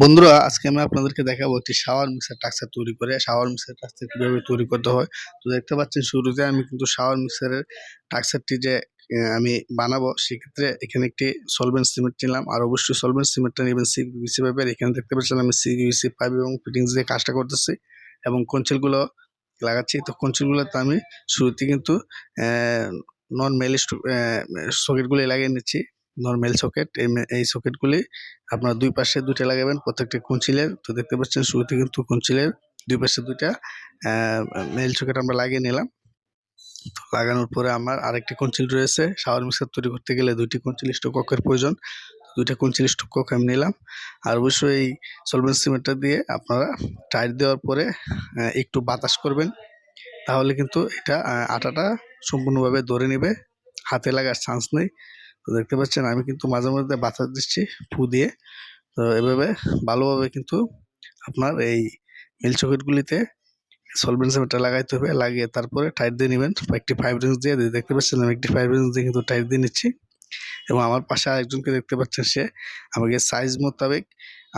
বন্ধুরা, আজকে আমি আপনাদেরকে দেখাবো একটি শাওয়ার মিক্সার টাক্সার তৈরি করে। শাওয়ার মিক্সার টাক্সার কীভাবে তৈরি করতে হয়? তো দেখতে পাচ্ছেন শুরুতে আমি কিন্তু শাওয়ার মিক্সারের টাক্সারটি যে আমি বানাবো, সেক্ষেত্রে এখানে একটি সলভেন্ট সিমেন্ট নিলাম। আর অবশ্যই সলভেন্ট সিমেন্টটা নেবেন সিভিসি পাইপের এখানে দেখতে পাচ্ছেন আমি সিভিসি পাইপ এবং ফিটিংস দিয়ে কাজটা করতেছি এবং কঞ্চিলগুলো লাগাচ্ছি। তো কঞ্চিলগুলোতে আমি শুরুতে কিন্তু নন মেল সকেটগুলি লাগিয়ে নিচ্ছি। নর্মাল সকেট এই সকেটগুলি আপনার দুই পাশে দুইটা লাগাবেন, প্রত্যেকটা কুঞ্চিলের। তো দেখতে পাচ্ছেন, শুরুতে কিন্তু কুঞ্চিলের দুই পাশে দুইটা মেল সকেট আমরা লাগিয়ে নিলাম। তো লাগানোর পরে আমার আরেকটি কুঞ্চিল রয়েছে। শাওয়ার মিক্সার তৈরি করতে গেলে দুইটি কুঞ্চিল স্টোককের প্রয়োজন। দুইটা কুঞ্চিল স্টোকক আমি নিলাম। আর অবশ্যই এই সলভেন্ট সিমেন্টটা দিয়ে আপনারা টাইট দেওয়ার পরে একটু বাতাস করবেন। তাহলে কিন্তু এটা আটাটা সম্পূর্ণভাবে ধরে নেবে। হাতে লাগার চান্স নেই। তো দেখতে পাচ্ছেন, আমি কিন্তু মাঝে মধ্যে বাতাস দিচ্ছি, ফু দিয়ে। তো এভাবে ভালোভাবে কিন্তু আপনার এই মিল সকেটগুলিতে সলভেন্ট সিমেন্টটা লাগাইতে হবে, লাগিয়ে তারপরে টাইট দিয়ে নেবেন একটি ফাইভ রেঞ্জ দিয়ে। দেখতে পাচ্ছেন, আমি একটি ফাইভ রেঞ্জ দিয়ে কিন্তু টাইট দিয়ে নিচ্ছি। এবং আমার পাশে আরেকজনকে দেখতে পাচ্ছেন সে আমাকে সাইজ মোতাবেক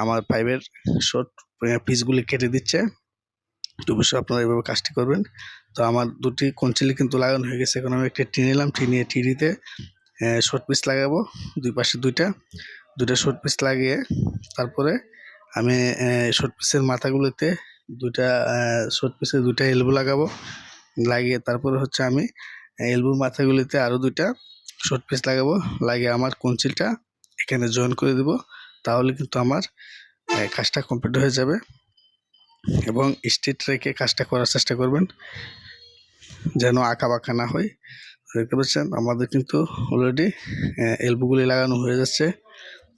আমার পাইপের শর্ট পিসগুলি কেটে দিচ্ছে। তো অবশ্যই আপনারা এভাবে কাজটি করবেন। তো আমার দুটি কঞ্চিলি কিন্তু লাগানো হয়ে গেছে। এখন আমি একটি টি নিলাম, টি নিয়ে শর্ট পিস লাগাবো, দুই পাশে দুইটা। দুইটা শর্ট পিস লাগিয়ে তারপরে আমি শর্ট পিসের মাথাগুলোতে দুইটা শর্ট পিসে দুইটা এলবো লাগাবো। লাগিয়ে তারপরে হচ্ছে আমি এলবোর মাথাগুলিতে আরও দুইটা শর্ট পিস লাগাবো। লাগিয়ে আমার কঞ্চিলটা এখানে জয়েন করে দিব। তাহলে কিন্তু আমার কাজটা কমপ্লিট হয়ে যাবে। এবং স্ট্রেট রেখে কাজটা করার চেষ্টা করবেন, যেন আঁকা বাঁকা না হয়। দেখতে পাচ্ছেন, আমাদের কিন্তু অলরেডি এলবোগুলি লাগানো হয়ে যাচ্ছে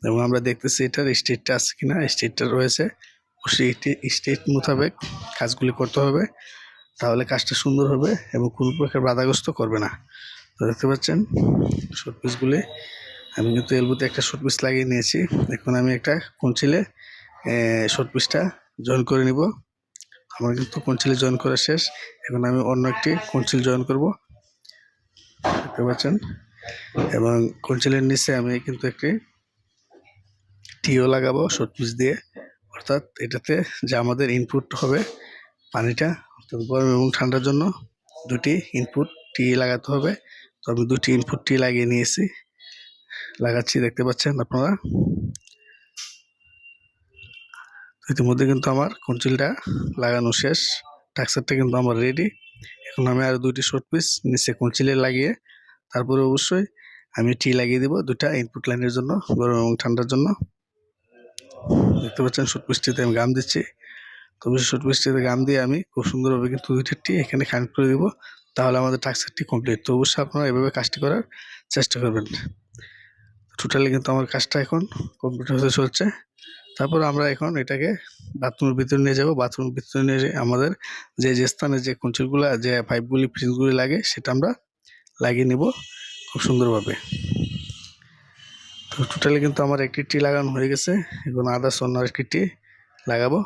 এবং আমরা দেখতেছি এটার স্টেটটা আছে কিনা স্টেটটা রয়েছে। স্টেট মোতাবেক কাজগুলি করতে হবে, তাহলে কাজটা সুন্দর হবে এবং কোনো প্রকার বাধাগ্রস্ত করবে না। তো দেখতে পাচ্ছেন শর্ট পিসগুলি আমি কিন্তু এলবোতে একটা শর্ট পিস লাগিয়ে নিয়েছি। এখন আমি একটা কঞ্চিলে শর্ট পিসটা জয়েন করে নিব। আমার কিন্তু কঞ্চিলে জয়েন করা শেষ। এখন আমি অন্য একটি কঞ্চিল জয়েন করব। দেখতে পাচ্ছেন? এবং কঞ্চিলের নিচে আমি কিন্তু একটি টিও লাগাবো শর্ট দিয়ে। অর্থাৎ এটাতে যে আমাদের ইনপুট হবে, পানিটা, অর্থাৎ গরম এবং ঠান্ডার জন্য দুটি ইনপুট টি লাগাতে হবে। তো আমি দুটি ইনপুট টি লাগিয়ে নিয়েছি, লাগাচ্ছি, দেখতে পাচ্ছেন আপনারা? ইতিমধ্যে কিন্তু আমার কঞ্চিলটা লাগানো শেষ। টাক্সারটা কিন্তু আমার রেডি এখন আমি আর দুইটি শর্ট পিস নিচে কঞ্চিলে লাগিয়ে, তারপরে অবশ্যই আমি টি লাগিয়ে দিব দুটা ইনপুট লাইনের জন্য, গরম এবং ঠান্ডার জন্য। দেখতে পাচ্ছেন শর্ট পিসটিতে আমি গাম দিচ্ছি। তো অবশ্যই শর্ট পিসটিতে গাম দিয়ে আমি খুব সুন্দরভাবে কিন্তু দুইটা টি এখানে কানেক্ট করে দিব, তাহলে আমাদের টাক্সারটি কমপ্লিট তো অবশ্যই আপনারা এভাবে কাজটি করার চেষ্টা করবেন। টোটালি কিন্তু আমার কাজটা এখন কমপ্লিট হতে চলছে। তারপর আমরা এখন এটাকে বাথরুমের ভিতরে নিয়ে যাব। বাথরুমের ভিতরে নিয়ে আমাদের যে যে স্থানে যে কুঞ্চিলগুলো যে পাইপগুলি ফ্রিজগুলি লাগে, সেটা আমরা লাগিয়ে নেব খুব সুন্দরভাবে। তো টোটালি কিন্তু আমার একটি টি লাগানো হয়ে গেছে। এখন আদার্স অন্য একটি টি লাগাবো।